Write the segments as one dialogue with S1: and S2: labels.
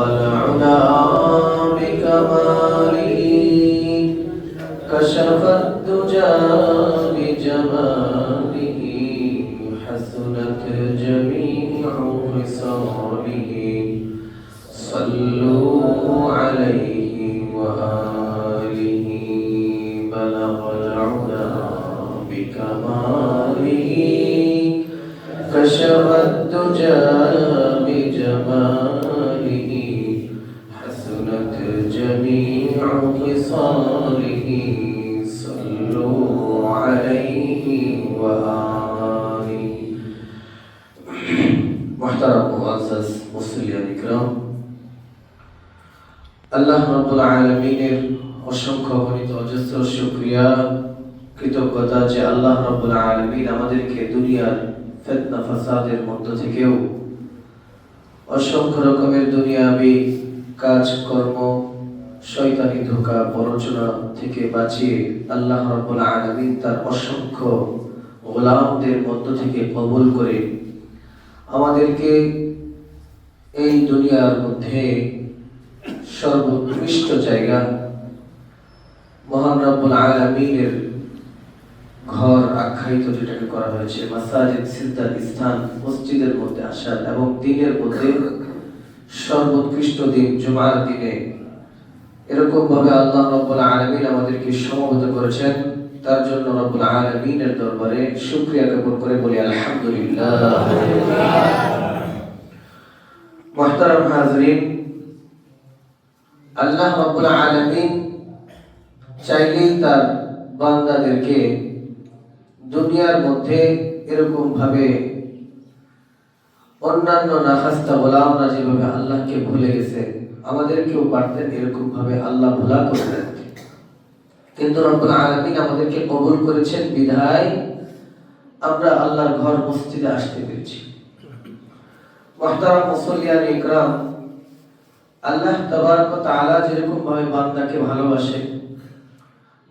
S1: والعلا بكماله كشف الدجى بجماله حسنت جميع خصاله محترم معزز আল্লাহ রাব্বুল আলামিনের অসংখ্য গণিত অজস্র শুকরিয়া কৃতজ্ঞতা যে আল্লাহ রাব্বুল আলামিন আমাদেরকে দুনিয়ার ফিতনা ফাসাদের মধ্য থেকেও অসংখ্য রকমের দুনিয়াবি কাজকর্ম শয়তানি ধোকা প্ররোচনা থেকে বাঁচিয়ে আল্লাহ রাব্বুল আলামিন তার অসংখ্য গোলামদের মধ্য থেকে কবুল করে আমাদেরকে এই দুনিয়ার মধ্যে সর্বোৎকৃষ্ট জায়গা মহান রব্বুল আলমিনের ঘর আখ্যায়িত যেটাকে করা হয়েছে মাসাজিদ সিদ্ধার স্থান মসজিদের মধ্যে আসার এবং দিনের মধ্যে সর্বোৎকৃষ্ট দিন জুমার দিনে এরকমভাবে আল্লাহ রব্বুল আলমিন আমাদেরকে সমবেত করেছেন তার জন্য রব্বুল আলামিনের দরবারে শুকরিয়া জ্ঞাপন করে বলি আলহামদুলিল্লাহ محترم হাজরিন আল্লাহ রব্বুল আলামিন চাইলেই তার বান্দাদেরকে দুনিয়ার মধ্যে এরকম ভাবে অন্যান্য নাখাস্তা বলাম না যেভাবে আল্লাহকে ভুলে গেছে আমাদেরকেও পারতেন এরকম ভাবে আল্লাহ ভুলা করতেন কিন্তু রব্বুল আলামিন আমাদেরকে কবুল করেছেন বিধায় আমরা আল্লাহর ঘর মসজিদে আসতে পেরেছি মহতারাম মুসলিয়ান ইকরাম আল্লাহ তবারক তাআলা যেরকম ভাবে বান্দাকে ভালোবাসে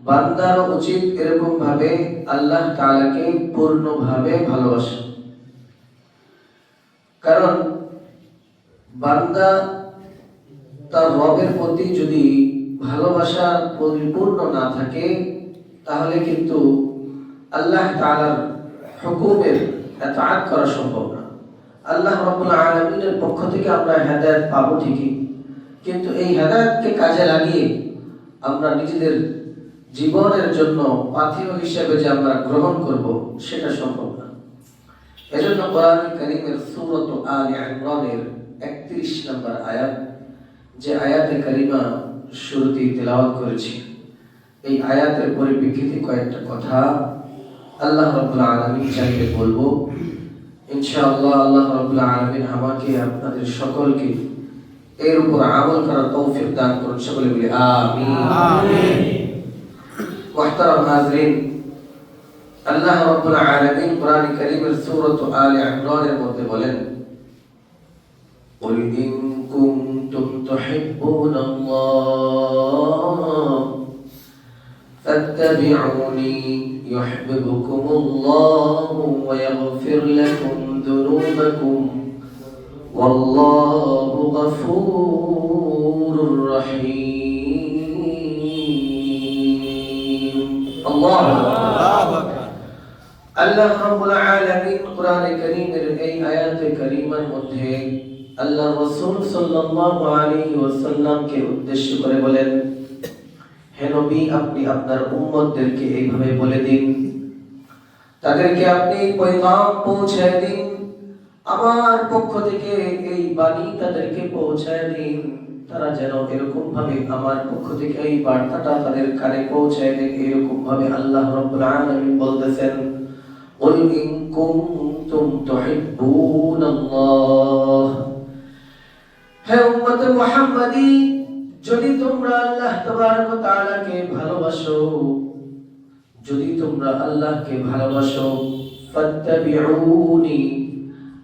S1: বান্দার উচিত এরকম ভাবে আল্লাহ তাআলাকে পূর্ণভাবে ভালোবাসে কারণ বান্দা তার রবের প্রতি যদি ভালোবাসা পরিপূর্ণ না থাকে তাহলে কিন্তু আল্লাহ তালার হুকুমের এত আগ করা সম্ভব না আল্লাহ রবুল আলমিনের পক্ষ থেকে আমরা হেদায়ত পাবো ঠিকই কিন্তু এই হেদায়তকে কাজে লাগিয়ে আমরা নিজেদের জীবনের জন্য পাথিও হিসেবে যে আমরা গ্রহণ করব সেটা সম্ভব না এজন্য কোরআন করিমের সুরত আল ইমরানের একত্রিশ নম্বর আয়াত যে আয়াতে করিমা শুরুতেই তেলাওয়াত করেছি এই আয়াতের পরিপ্রেক্ষিতে কয়েকটা কথা আল্লাহ রব্বুল আলমিন চাইলে বলবো ইনশাআল্লাহ আল্লাহ রব্বুল আলমিন আমাকে আপনাদের সকলকে এর উপর আমল করার তৌফিক দান করছে বলে বলি আমিন আল্লাহ রব্বুল আলামিন কোরআন কারীমের সূরা আলে ইমরানের মধ্যে বলেন قل كنتم تحبون الله فاتبعوني يحببكم الله ويغفر لكم ذنوبكم والله غفور رحيم الله اللہ رب العالمین قرآن کریم میرے کئی آیات کریمہ مدھے আল্লাহ রাসূল সাল্লাল্লাহু আলাইহি ওয়াসাল্লামকে উদ্দেশ্য করে বলেন হে নবী আপনি আপনার উম্মতদেরকে এইভাবে বলে দিন তাদেরকে আপনি পয়গাম পৌঁছায় দিন আমার পক্ষ থেকে এই বাণী তাদেরকে পৌঁছায় দিন তারা যেন এরকম ভাবে আমার পক্ষ থেকে এই বার্তাটা তাদের কানে পৌঁছায় দিন এরকম ভাবে আল্লাহ রাব্বুল আলামিন বলতেছেন ওয়া ইন কুনতুম তুহিব্বুনাল্লাহ হে উম্মতে মুহাম্মাদি যদি তোমরা আল্লাহ তাবারক তাআলাকে ভালোবাসো যদি তোমরা আল্লাহকে ভালোবাসো ফাত্তাবিউনি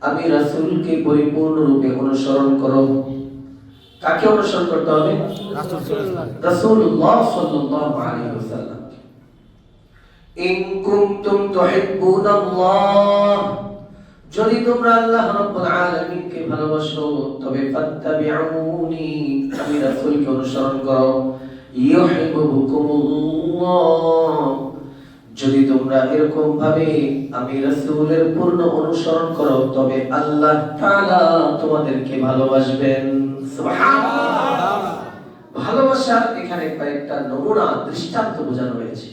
S1: আমি রাসূলকে পরিপূর্ণরূপে অনুসরণ করো কাকে অনুসরণ করতে হবে রাসূলুল্লাহ সাল্লাল্লাহু আলাইহি ওয়াসাল্লাম ইন কুনতুম তুহিব্বুনাল্লাহ যদি তোমরা আল্লাহ রাব্বুল আলামিনকে ভালোবাসো তবে ফাত্তাবিউনি আমি রাসূলকে অনুসরণ করো ইউহিবুকুমুল্লাহ যদি তোমরা এরকম ভাবে আমি রাসূলের পূর্ণ অনুসরণ করো তবে আল্লাহ তাআলা তোমাদেরকে ভালোবাসবেন সুবহানাল্লাহ ভালোবাসার এখানে কয়েকটা নমুনা দৃষ্টান্ত বোঝানো হয়েছে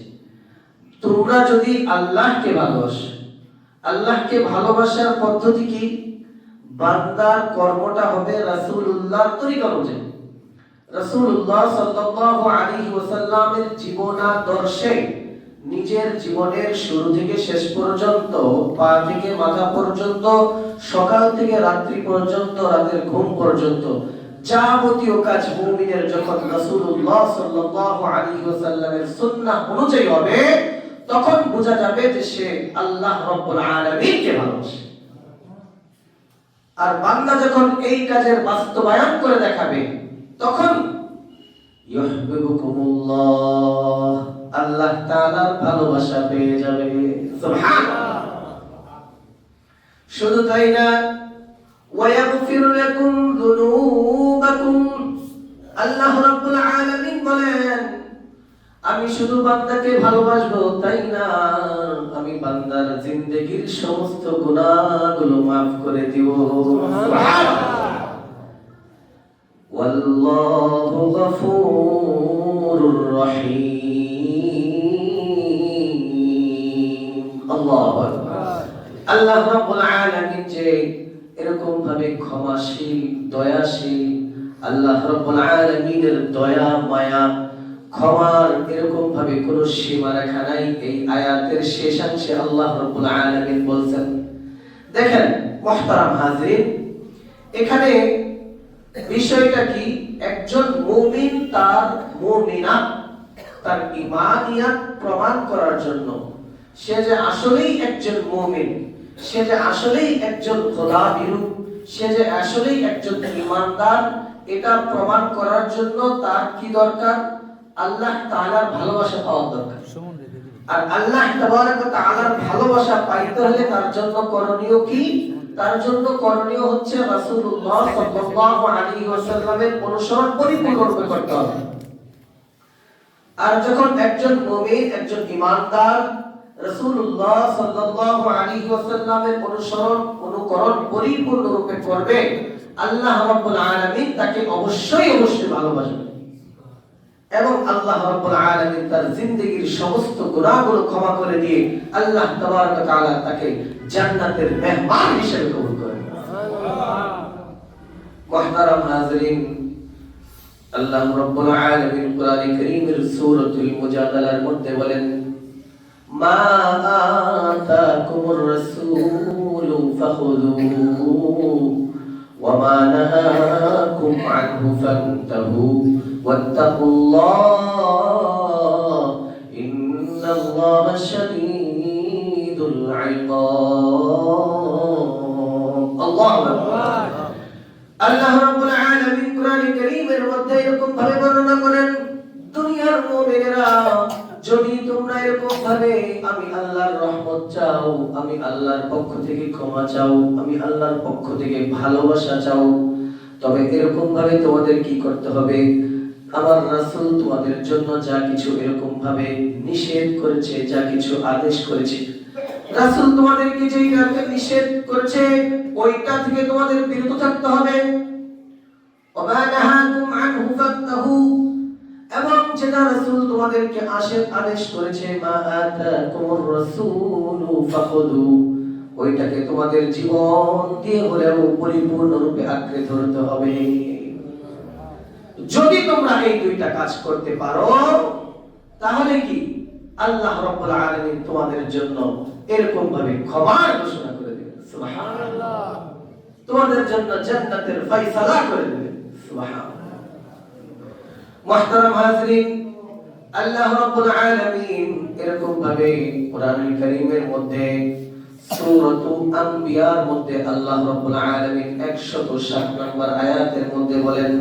S1: তোমরা যদি আল্লাহকে ভালোবাসো আল্লাহকে ভালোবাসার পদ্ধতি কি বান্দার কর্মটা হবে রাসূলুল্লাহর তরিকা অনুযায়ী রাসূলুল্লাহ সাল্লাল্লাহু আলাইহি ওয়াসাল্লামের দর্শে নিজের জীবনের শুরু থেকে শেষ পর্যন্ত পা থেকে মাথা পর্যন্ত সকাল থেকে রাত্রি পর্যন্ত রাতের ঘুম পর্যন্ত যাবতীয় কাজ মুমিনের যখন রাসূলুল্লাহ সাল্লাল্লাহু আলাইহি ওয়াসাল্লামের সুন্নাহ অনুযায়ী হবে তখন বোঝা যাবে যে সে আল্লাহ রব্বুল আলমীকে ভালোবাসে আর বান্দা যখন এই কাজের বাস্তবায়ন করে দেখাবে তখন আল্লাহ তাআলার ভালোবাসা পেয়ে যাবে শুধু তাই না ওয়াগফির লাকুম যুনুবাকুম আল্লাহ রাব্বুল আলামিন বলেন আমি শুধু বান্দাকে ভালোবাসবো তাই না আমি বান্দার জিন্দগির সমস্ত গুণাগুলো মাফ করে দিব যে এরকম ভাবে ক্ষমাশীল দয়াশীল আল্লাহ রাব্বুল দয়া মায়া ক্ষমার এরকম ভাবে কোন সীমা রেখা নাই এই আয়াতের শেষাংশে আল্লাহ রব্বুল আলামিন বলছেন দেখেন মুহতারাম হাজরিন এখানে বিষয়টা কি একজন মুমিন তার মুমিনা তার ইমানিয়াত প্রমাণ করার জন্য সে যে আসলেই একজন মুমিন সে যে আসলেই একজন খোদা বিরূপ সে যে আসলেই একজন ইমানদার এটা প্রমাণ করার জন্য তার কি দরকার আল্লাহ তাআলার ভালোবাসা পাওয়া দরকার আর আল্লাহ তাবারাক তাআলার ভালোবাসা পাইতে হলে তার জন্য করণীয় কি তার জন্য করণীয় হচ্ছে রাসূলুল্লাহ সাল্লাল্লাহু আলাইহি ওয়াসাল্লামের অনুসরণ পরিপূর্ণ করতে হবে আর যখন একজন নবী একজন ইমানদার রাসূলুল্লাহ সাল্লাল্লাহু আলাইহি ওয়াসাল্লামের অনুসরণ অনুকরণ পরিপূর্ণ রূপে করবে আল্লাহ রাব্বুল আলামিন তাকে অবশ্যই অবশ্যই ভালোবাসবে এবং আল্লাহ রাব্বুল আলামিন তার জিন্দেগীর সমস্ত গুনাহগুলো ক্ষমা করে দিয়ে আল্লাহ তাবারাক তাআলা তাকে জান্নাতের মেহমান হিসেবে কবুল করেন মুহতারাম নাজরিন আল্লাহ রাব্বুল আলামিন কোরআন কারীমের সূরাতুল মুজাদালার মধ্যে বলেন মা আতাকুমুর রাসূলু ফাখুযুহু ওয়া মা নাহাকুম আনহু ফান্তাহু واتقوا الله إن الله شديد العقاب الله أكبر আল্লাহ রাব্বুল আলামিন কোরআন কারীমের মধ্যে এরকম ভাবে বর্ণনা করেন দুনিয়ার মুমিনেরা যদি তোমরা এরকম ভাবে আমি আল্লাহর রহমত চাও আমি আল্লাহর পক্ষ থেকে ক্ষমা চাও আমি আল্লাহর পক্ষ থেকে ভালোবাসা চাও তবে এরকম ভাবে তোমাদের কি করতে হবে আমার রাসুল তোমাদের জন্য যা কিছু এরকম ভাবে নিষেধ করেছে যা কিছু আদেশ করেছে রাসুল তোমাদেরকে যেই কাজে নিষেধ করেছে ওইটা থেকে তোমাদের বিরত থাকতে হবে এবং যেটা রাসুল তোমাদেরকে আশের আদেশ করেছে মা আতাকুমুর রাসূলু ফাখুদু ওইটাকে তোমাদের জীবন দিয়ে হলেও পরিপূর্ণরূপে আঁকড়ে ধরতে হবে যদি তোমরা এই দুইটা কাজ করতে পারো তাহলে কি আল্লাহ রব্বুল আলামিন তোমাদের জন্য এরকম ভাবে ক্ষমার ঘোষণা করে দিবেন সুবহানাল্লাহ তোমাদের জন্য জান্নাতের ফয়সালা করে দিবেন সুবহানাল্লাহ محترم হাজরিন আল্লাহ রব্বুল আলামিন এরকম ভাবে কোরআনুল কারীমের মধ্যে সূরাতুল আম্বিয়ার মধ্যে আল্লাহ রাব্বুল আলামিন 160 নম্বর আয়াতের মধ্যে বলেন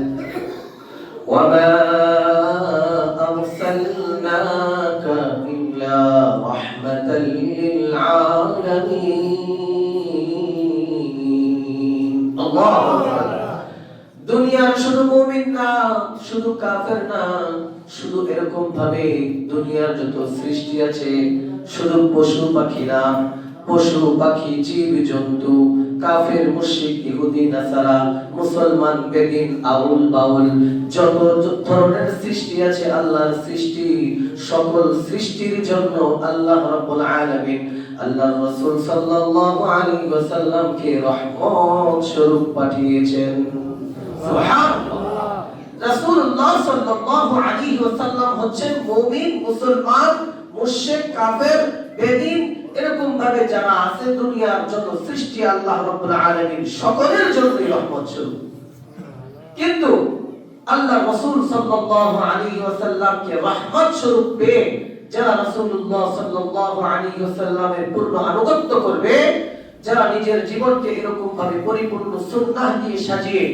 S1: وما أرسلناك إلا رحمة للعالمين الله দুনিয়ার শুধু মুমিন না শুধু কাফের না শুধু এরকম ভাবে দুনিয়ার যত সৃষ্টি আছে শুধু পশু পাখি না পশু পাখি জীব জন্তু কাফের মুশরিক ইহুদি নাসারা মুসলমান বেদিন আউল বাউল যত ধরনের সৃষ্টি আছে আল্লাহর সৃষ্টি সকল সৃষ্টির জন্য আল্লাহ রাব্বুল আলামিন আল্লাহ রাসূল সাল্লাল্লাহু আলাইহি ওয়াসাল্লাম কে রহমত স্বরূপ পাঠিয়েছেন সুবহানাল্লাহ রাসূলুল্লাহ সাল্লাল্লাহু আলাইহি ওয়াসাল্লাম হচ্ছেন মুমিন মুসলমান মুশরিক কাফের বেদিন এরকম ভাবে যারা আছে দুনিয়ার যত সৃষ্টি আল্লাহ রব্বুল আলামিন সকলের জন্যই রহমত ছিল কিন্তু আল্লাহ রাসূল সাল্লাল্লাহু আলাইহি ওয়াসাল্লামকে রহমত স্বরূপ পেয়ে যারা রাসূলুল্লাহ সাল্লাল্লাহু আলাইহি ওয়াসাল্লামের পূর্ণ আনুগত্য করবে যারা নিজের জীবনকে এরকম ভাবে পরিপূর্ণ সুন্নাহ দিয়ে সাজিয়ে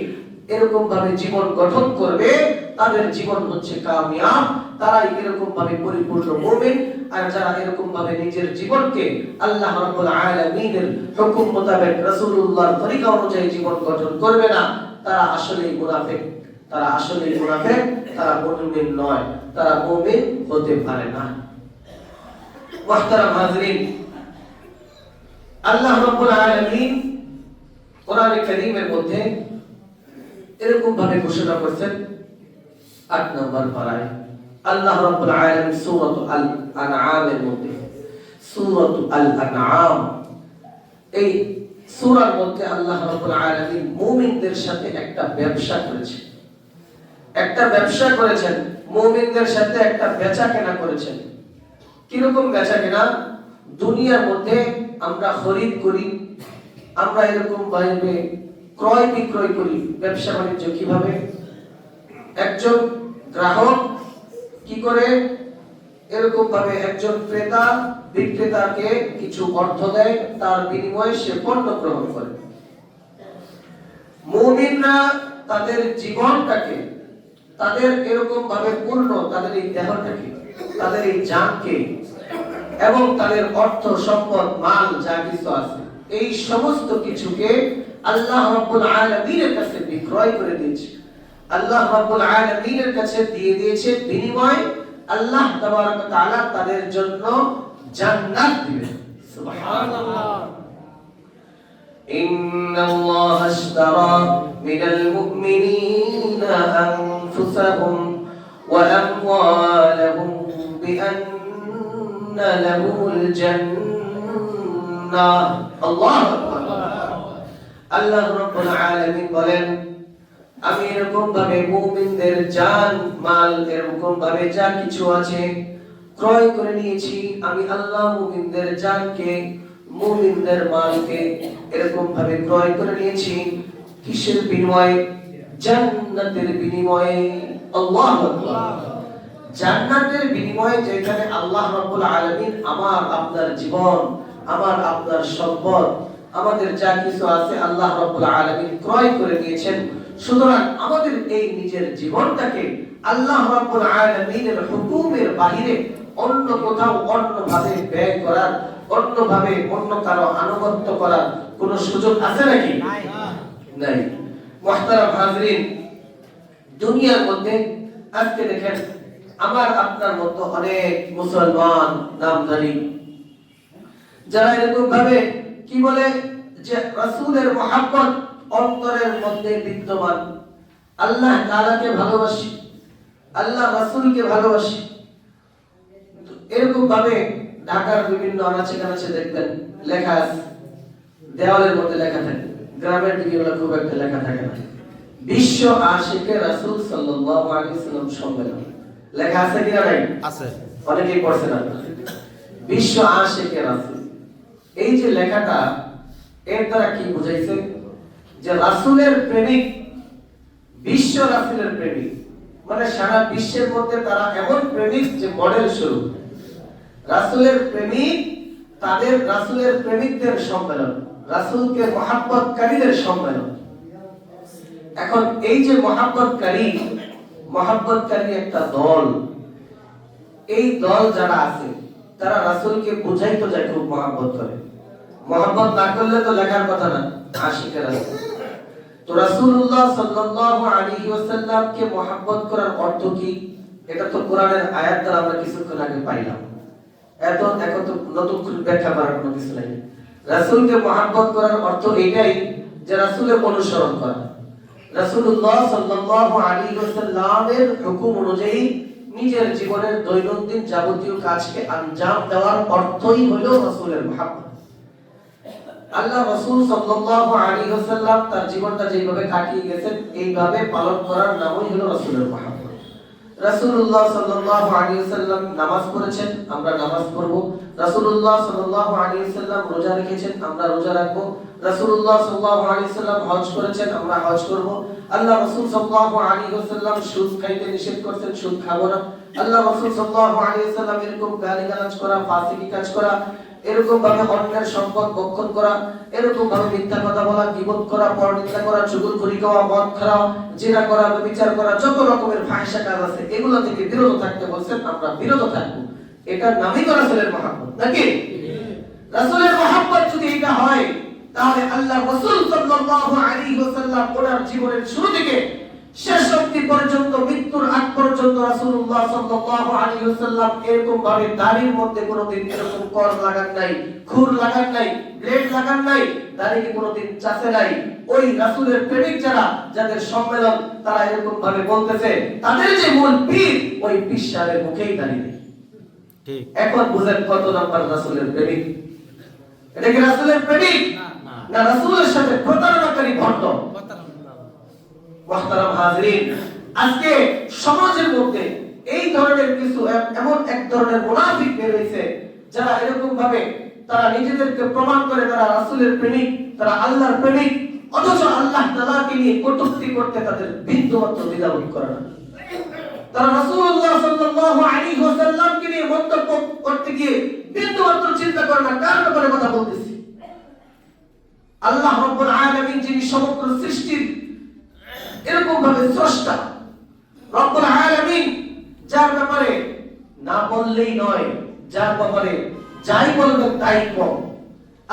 S1: এরকম ভাবে জীবন গঠন করবে তাদের জীবন হচ্ছে কামিয়াব তারা এরকম ভাবে পরিপূর্ণ মুমিন আর যারা এরকম ভাবে নিজের জীবনকে আল্লাহ রাব্বুল আলামিনের হুকুম মোতাবেক রাসূলুল্লাহর তরিকা অনুযায়ী জীবন গঠন করবে না তারা আসলেই মুনাফিক তারা আসলেই মুনাফিক তারা মুমিন নয় তারা মুমিন হতে পারে না মুহতারাম হাজরিন আল্লাহ রাব্বুল আলামিন কোরআনে কারীমের মধ্যে এরকম ভাবে ঘোষণা করছেন আট নম্বর পারায় আল্লাহ রাব্বুল আলামিন সূরাত আল আনআমের মধ্যে সূরাত আল আনআম এই সূরার মধ্যে আল্লাহ রাব্বুল আলামিন মুমিনদের সাথে একটা ব্যবসা করেছেন একটা ব্যবসা করেছেন মুমিনদের সাথে একটা বেচা কেনা করেছেন কিরকম বেচা কেনা দুনিয়ার মধ্যে আমরা খরিদ করি আমরা এরকম বাইরে ক্রয় বিক্রয় করি ব্যবসা বাণিজ্য কিভাবে একজন গ্রাহক কি করে এরকম ভাবে একজন ক্রেতা বিক্রেতাকে কিছু অর্থ দেয় তার বিনিময়ে সে পণ্য গ্রহণ করে মুমিনরা তাদের জীবনটাকে তাদের এরকম ভাবে পূর্ণ তাদের এই দেহটাকে তাদের এই জানকে এবং তাদের অর্থ সম্পদ মাল যা কিছু আছে এই সমস্ত কিছুকে আল্লাহ রাব্বুল আলামিনের কাছে বিক্রয় করে দিয়েছে আল্লাহ রাব্বুল আলামিনের কাছে দিয়ে দিয়েছে বিনিময়ে আল্লাহ তাবারক তাআলা তাদের জন্য জান্নাত দিবেন সুবহানাল্লাহ إن الله اشترى من المؤمنين أنفسهم وأموالهم بأن له الجنة الله أكبر الله رب العالمين বলেন আমি এরকম ভাবে মুমিনদের জান মাল এরকম ভাবে যা কিছু আছে ক্রয় করে নিয়েছি আমি আল্লাহ মুমিনদের জানকে মুমিনদের মালকে এরকম ভাবে ক্রয় করে নিয়েছি কিসের বিনিময়ে জান্নাতের বিনিময়ে আল্লাহ জান্নাতের বিনিময়ে যেখানে আল্লাহ রাব্বুল আলামিন আমার আপনার জীবন আমার আপনার সম্পদ আমাদের যা কিছু আছে আল্লাহ রাব্বুল আলামিন ক্রয় করে নিয়েছেন সুতরাং আমাদের এই নিজের জীবনটাকে আল্লাহ রাব্বুল আলামিনের হুকুমের বাহিরে অন্য কোথাও অন্যভাবে ব্যয় করার অন্যভাবে অন্য কারো আনুগত্য করার কোন সুযোগ আছে নাকি নাই মোহতারাম হাজরিন দুনিয়ার মধ্যে আজকে দেখেন আমার আপনার মতো অনেক মুসলমান নামধারী যারা এরকম ভাবে কি বলে যে রাসূলের মোহাম্মত অন্তরের মধ্যে বিদ্যমান আল্লাহ তালাকে ভালোবাসি আল্লাহ রাসুলকে ভালোবাসি এরকম ভাবে ঢাকার বিভিন্ন আনাচে কানাচে দেখবেন লেখা আছে দেওয়ালের মধ্যে লেখা থাকে গ্রামের দিকে খুব একটা লেখা থাকে না বিশ্ব আশিকে রাসুল সাল্লাল্লাহু আলাইহি সাল্লাম সম্মেলন লেখা আছে কিনা নাই আছে অনেকেই পড়ছে না বিশ্ব আশিকে রাসুল এই যে লেখাটা এর দ্বারা কি বুঝাইছে যে রাসুলের প্রেমিক বিশ্ব রাসুলের প্রেমিক মানে সারা বিশ্বের মধ্যে তারা এমন প্রেমিক যে মডেল শুরু রাসুলের প্রেমিক তাদের রাসুলের প্রেমিকদের সম্মেলন রাসুলকে মহাব্বতকারীদের সম্মেলন এখন এই যে মহাব্বতকারী মহাব্বতকারী একটা দল এই দল যারা আছে তারা রাসুলকে বোঝাইতো যায় খুব মহাব্বত করে মহব্বত না করলে তো লেখার কথা না আশিকের আছে তো রাসূলুল্লাহ সাল্লাল্লাহু আলাইহি ওয়াসাল্লামকে মহব্বত করার অর্থ কি এটা তো কোরআনের আয়াত দ্বারা আমরা কিছুক্ষণ আগে পাইলাম এত এখন তো নতুন খুব ব্যাখ্যা করার কোনো কিছু নাই রাসূলকে মহব্বত করার অর্থ এটাই যে রাসূলের অনুসরণ করা রাসূলুল্লাহ সাল্লাল্লাহু আলাইহি ওয়াসাল্লামের হুকুম অনুযায়ী নিজের জীবনের দৈনন্দিন যাবতীয় কাজকে আঞ্জাম দেওয়ার অর্থই হলো রাসূলের মহব্বত আল্লাহ রসুল সাল্লাল্লাহু আলাইহি ওয়াসাল্লাম তার জীবনটা যেভাবে কাটিয়ে গেছেন এইভাবে পালন করার নামই হলো রাসূলের মহাব্বত রাসূলুল্লাহ সাল্লাল্লাহু আলাইহি ওয়াসাল্লাম নামাজ পড়েছেন আমরা নামাজ পড়ব রাসূলুল্লাহ সাল্লাল্লাহু আলাইহি ওয়াসাল্লাম রোজা রেখেছেন আমরা রোজা রাখব রাসূলুল্লাহ সাল্লাল্লাহু আলাইহি ওয়াসাল্লাম হজ করেছেন আমরা হজ করব আল্লাহ রাসূল সাল্লাল্লাহু আলাইহি ওয়াসাল্লাম সুদ খাইতে নিষেধ করেছেন সুদ খাবো না আল্লাহ রাসূল সাল্লাল্লাহু আলাইহি ওয়াসাল্লাম এরকম গালিগালাজ করা ফাসিকি কাজ করা এরকম ভাবে অন্যের সম্পদ ভক্ষণ করা এরকম ভাবে মিথ্যা কথা বলা বিপদ করা পরনিন্দা করা চুগুল চুগুলখুরি খাওয়া মদ খাওয়া জেরা করা বিচার করা যত রকমের ভাষা কাজ আছে এগুলো থেকে বিরত থাকতে বলছেন আমরা বিরত থাকবো এটার নামই তো রাসুলের মহাব্বত নাকি রাসুলের মহাব্বত যদি এটা হয় তাহলে আল্লাহ রসুল সাল্লাল্লাহু আলাইহি ওয়াসাল্লাম ওনার জীবনের শুরু থেকে শেষ শক্তি পর্যন্ত মৃত্যুর আগ পর্যন্ত রাসূলুল্লাহ সাল্লাল্লাহু আলাইহি ওয়াসাল্লাম এরকম ভাবে দাড়ির মধ্যে কোনোদিন এরকম কর লাগান নাই খুর লাগান নাই ব্লেড লাগান নাই দাড়িকে কোনোদিন চাষে নাই ওই রাসূলের প্রেমিক যারা যাদের সম্মেলন তারা এরকম ভাবে বলতেছে তাদের যে মূল পীর ওই বিশ্বারের মুখেই দাঁড়িয়ে ঠিক এখন বুঝেন কত নাম্বার রাসূলের প্রেমিক এটা কি রাসূলের প্রেমিক না রাসূলের সাথে প্রতারণাকারী ভণ্ড আজকে সমাজের মধ্যে এই ধরনের কিছু এমন এক ধরনের যারা এরকম ভাবে তারা নিজেদেরকে প্রমাণ করে তারা রাসুলের প্রেমিক তারা আল্লাহর প্রেমিক অথচ আল্লাহ তালাকে নিয়ে করতে তাদের বিন্দুমাত্র দ্বিধাবোধ করে না তারা নিয়ে মন্তব্য করতে গিয়ে বিন্দুমাত্র চিন্তা করে না কার ব্যাপারে কথা বলতেছি আল্লাহ রাব্বুল যিনি সমগ্র সৃষ্টির এরকম ভাবে স্রষ্টা রব্বুল আলামিন যার ব্যাপারে না বললেই নয় যার ব্যাপারে যাই বলবেন তাই কম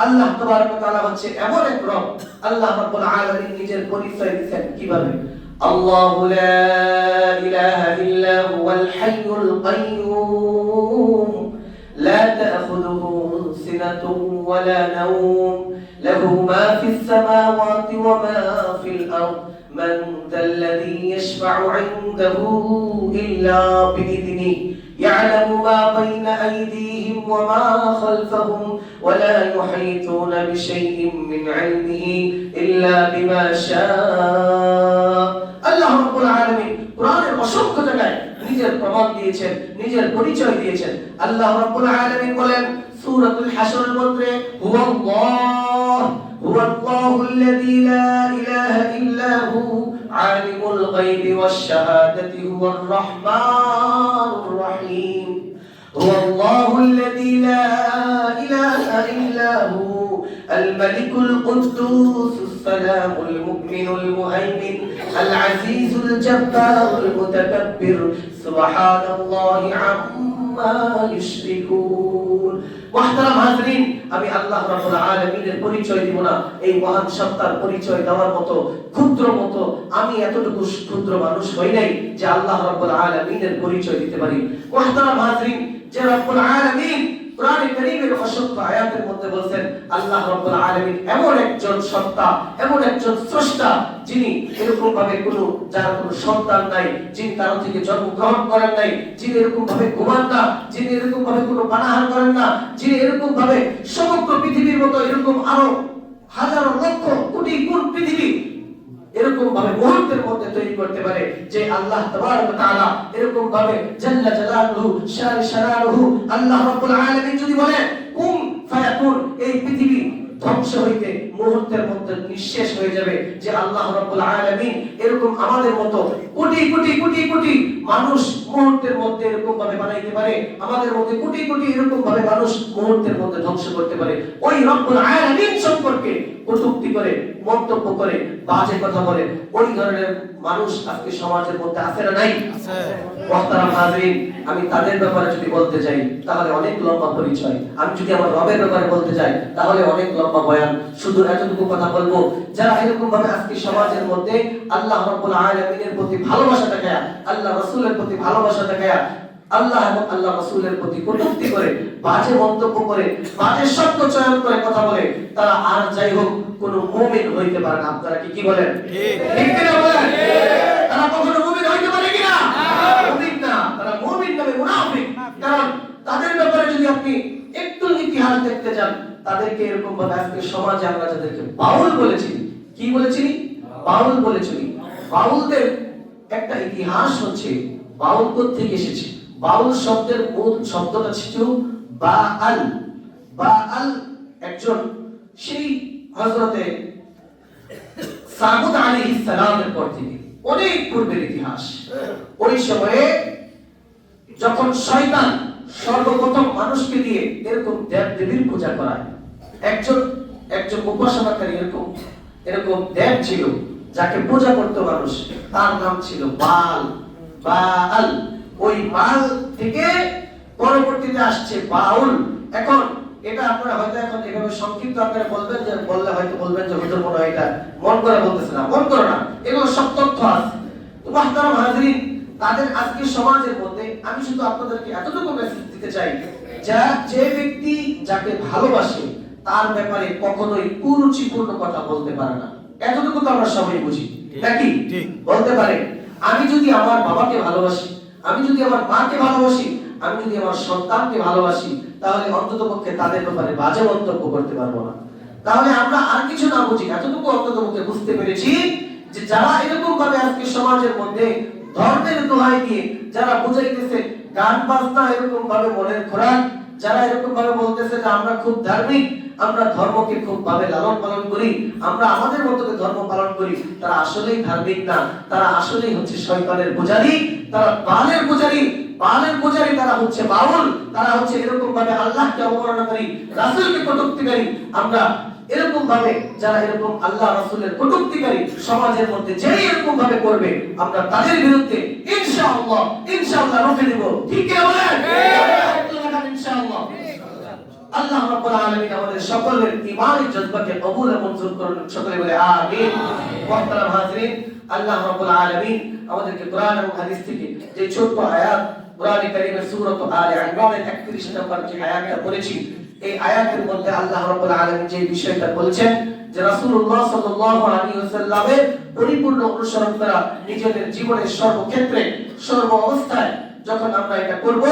S1: আল্লাহ তাবারক তাআলা হচ্ছে এমন এক রব আল্লাহ রব্বুল আলামিন নিজের পরিচয় দিবেন কিভাবে আল্লাহু লা ইলাহা ইল্লা হুয়াল হাইয়ুল কাইয়্যুম লা তা'খুযুহু সিনাতুন ওয়ালা নাওম লাহু মা ফিস সামাওয়াতি ওয়া মা ফিল আরদ من ذا الذي يشفع عنده إلا بإذنه يعلم ما بين أيديهم وما خلفهم ولا يحيطون بشيء من علمه إلا بما شاء الله رب العالمين قرآن অসংখ্য জায়গায় نجر প্রমাণ দিয়েছেন নিজের পরিচয় দিয়েছেন الله رب العالمين قلن سورة الحشر الوتر هو الله هو الله الذي لا إله إلا هو عالم الغيب والشهادة هو الرحمن الرحيم هو الله الذي لا إله إلا هو الملك القدوس السلام المؤمن المهيمن العزيز الجبار المتكبر سبحان الله عما يشركون মহতারাম হাজরিন আমি আল্লাহ রাব্বুল আলামিনের পরিচয় দিব না এই মহান সত্তার পরিচয় দেওয়ার মতো ক্ষুদ্র মতো আমি এতটুকু ক্ষুদ্র মানুষ হই নাই যে আল্লাহ রাব্বুল আলামিনের পরিচয় দিতে পারি মহতারাম হাজরিন যে রাব্বুল আলামিন কোরআনে কারীমের অসংখ্য আয়াতের মধ্যে বলছেন আল্লাহ রাব্বুল আলামিন এমন একজন সত্তা এমন একজন স্রষ্টা যিনি এরকম ভাবে কোনো যার কোনো সন্তান নাই যিনি তার থেকে জন্মগ্রহণ করেন নাই যিনি এরকম ভাবে ঘুমান না যিনি এরকম ভাবে কোনো পানাহার করেন না যিনি এরকম ভাবে সমগ্র পৃথিবীর মতো এরকম আরো হাজারো লক্ষ কোটি গুণ পৃথিবী এরকম ভাবে মুহূর্তের মধ্যে তৈরি করতে পারে যে আল্লাহ তাআলা এরকম ভাবে জাল্লা জালালুহু আল্লাহ রাব্বুল আলামিন যদি বলে কুম ফায়াকুন এই পৃথিবী ধ্বংস হইতে মুহূর্তের মধ্যে নিঃশেষ হয়ে যাবে যে আল্লাহ রাব্বুল আলামিন এরকম আমাদের মতো কোটি কোটি কোটি কোটি মানুষ মুহূর্তের মধ্যে এরকম ভাবে বানাইতে পারে আমাদের মধ্যে কোটি কোটি এরকম ভাবে মানুষ মুহূর্তের মধ্যে ধ্বংস করতে পারে ওই রব্বুল আলামিন সম্পর্কে কটুক্তি করে মন্তব্য করে বাজে কথা বলে ওই ধরনের মানুষ আজকে সমাজের মধ্যে আছে না নাই আমি তাদের ব্যাপারে যদি বলতে চাই তাহলে অনেক লম্বা পরিচয় আমি যদি আমার রবের ব্যাপারে বলতে চাই তাহলে অনেক লম্বা বয়ান শুধু এতটুকু কথা বলবো যারা এরকম ভাবে আজকে সমাজের মধ্যে আল্লাহ রব্বুল আলামিনের প্রতি ভালোবাসা দেখায় আল্লাহ রসুলের প্রতি ভালোবাসা দেখায় আল্লাহ এবং আল্লাহ রাসূলের প্রতি কটূক্তি করে বাজে মন্তব্য করে বাজে শব্দ চয়ন করে কথা বলে তারা আর যাই হোক কোন মুমিন হইতে পারে না আপনারা কি কি বলেন ঠিক ঠিক বলেন তারা কখনো মুমিন হইতে পারে মুমিন না তারা মুমিন নামে মুনাফিক কারণ তাদের ব্যাপারে যদি আপনি একটু ইতিহাস দেখতে যান তাদেরকে এরকম ভাবে আজকে সমাজে আমরা যাদেরকে বাউল বলেছি কি বলেছি বাউল বলেছি বাউলদের একটা ইতিহাস হচ্ছে বাউল থেকে এসেছে বাউল শব্দের মূল শব্দটা ছিল বা আল বা আল একজন সেই হজরতে সামুদ আলী ইসলামের পর থেকে অনেক পূর্বের ইতিহাস ওই সময়ে যখন শয়তান সর্বপ্রথম মানুষকে দিয়ে এরকম দেব দেবীর পূজা করায় একজন একজন উপাসনাকারী এরকম এরকম দেব ছিল যাকে পূজা করতো মানুষ তার নাম ছিল বাল বাল ওই মাল থেকে পরবর্তীতে আসছে বাউল এখন এটা আপনারা হয়তো এখন এভাবে সংক্ষিপ্ত আপনারা বলবেন যে বললে হয়তো বলবেন যে হুজুর মনে হয় এটা মন করে বলতেছে না মন করে না এগুলো সব তথ্য আছে তো মাহতারাম হাজরিন তাদের আজকে সমাজের মধ্যে আমি শুধু আপনাদেরকে এতটুকু মেসেজ দিতে চাই যা যে ব্যক্তি যাকে ভালোবাসে তার ব্যাপারে কখনোই কুরুচিপূর্ণ কথা বলতে পারে না এতটুকু তো আমরা সবাই বুঝি নাকি বলতে পারে আমি যদি আমার বাবাকে ভালোবাসি আমি যদি আমার মাকে ভালোবাসি আমি যদি আমার সন্তানকে ভালোবাসি তাহলে অন্তত পক্ষে তাদের ব্যাপারে বাজে মন্তব্য করতে পারবো না তাহলে আমরা আর কিছু না বুঝি এতটুকু অন্তত পক্ষে বুঝতে পেরেছি যে যারা এরকম ভাবে আজকে সমাজের মধ্যে ধর্মের দোহাই দিয়ে যারা বুঝাইতেছে গান বাজনা এরকম ভাবে মনের খোরাক যারা এরকম ভাবে বলতেছে যে আমরা খুব ধার্মিক আমরা ধর্মকে খুব ভাবে লালন পালন করি আমরা আমাদের মতো ধর্ম পালন করি তারা আসলেই ধার্মিক না তারা আসলেই হচ্ছে শয়তানের পূজারি তারা বালের পূজারি বালের পূজারি তারা হচ্ছে বাউল তারা হচ্ছে এরকম ভাবে আল্লাহকে অবমাননাকারী রাসূলকে কটুক্তিকারী আমরা এরকম ভাবে যারা এরকম আল্লাহ রাসূলের কটুক্তিকারী সমাজের মধ্যে যেই এরকম ভাবে করবে আমরা তাদের বিরুদ্ধে ইনশাআল্লাহ ইনশাআল্লাহ রুখে দেব ঠিক আছে ইনশাআল্লাহ আল্লাহ রাব্বুল আলামিন আমাদের সকলের জজবাকে কবুল এবং মঞ্জুর করুন সকলে বলে আমিন আল্লাহ রাব্বুল আলামিন আমাদেরকে এবং হাদিস থেকে যে আয়াত কারীমের আলে ইমরানের 31 নম্বর যে আয়াতটা এই আয়াতের মধ্যে আল্লাহ রাব্বুল আলামিন যে বিষয়টা বলছেন যে রাসূলুল্লাহ সাল্লাল্লাহু আলাইহি ওয়াসাল্লামের পরিপূর্ণ অনুসরণ করা নিজেদের জীবনের সর্বক্ষেত্রে সর্ব অবস্থায় যখন আমরা এটা করব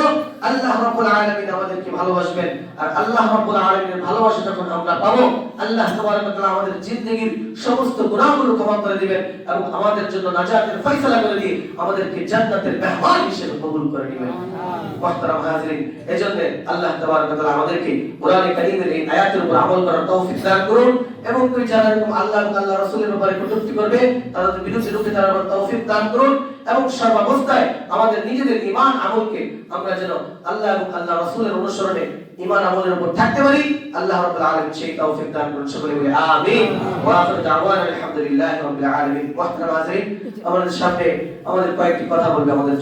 S1: আল্লাহ রাব্বুল আলামিন আমাদেরকে ভালোবাসবেন আর আল্লাহ রাব্বুল আলামিনের ভালোবাসা যখন আমরা পাবো আল্লাহ তাআলা ওয়া তাআলা আমাদের জীবনের সমস্ত গুনাহগুলো ক্ষমা করে দিবেন এবং আমাদের জন্য নাজাতের ফয়সালা করে দিয়ে আমাদেরকে জান্নাতের মেহমান হিসেবে কবুল করে নেবেন মুহতারাম হাজিরিন এজন্য আল্লাহ তাআলা ওয়া তাআলা আমাদেরকে কোরআনে কারীমের এই আয়াতের উপর আমল করার তৌফিক দান করুন এবং যারা এরকম আল্লাহ আল্লাহ রাসূলের উপরে কটূক্তি করবে তাদের বিরুদ্ধে রূপে তারা তৌফিক দান করুন এবং সর্বাবস্থায় আমাদের নিজেদের ইমান আমলকে আমরা যেন আল্লাহ এবং আল্লাহ রসুলের অনুসরণে ইমান আমলের উপর থাকতে পারি আল্লাহ রাব্বুল আলামিন সেই তৌফিক দান করুন সকলে বলি আমিন আলহামদুলিল্লাহ আমাদের সাথে আমাদের কয়েকটি কথা বলবে আমাদের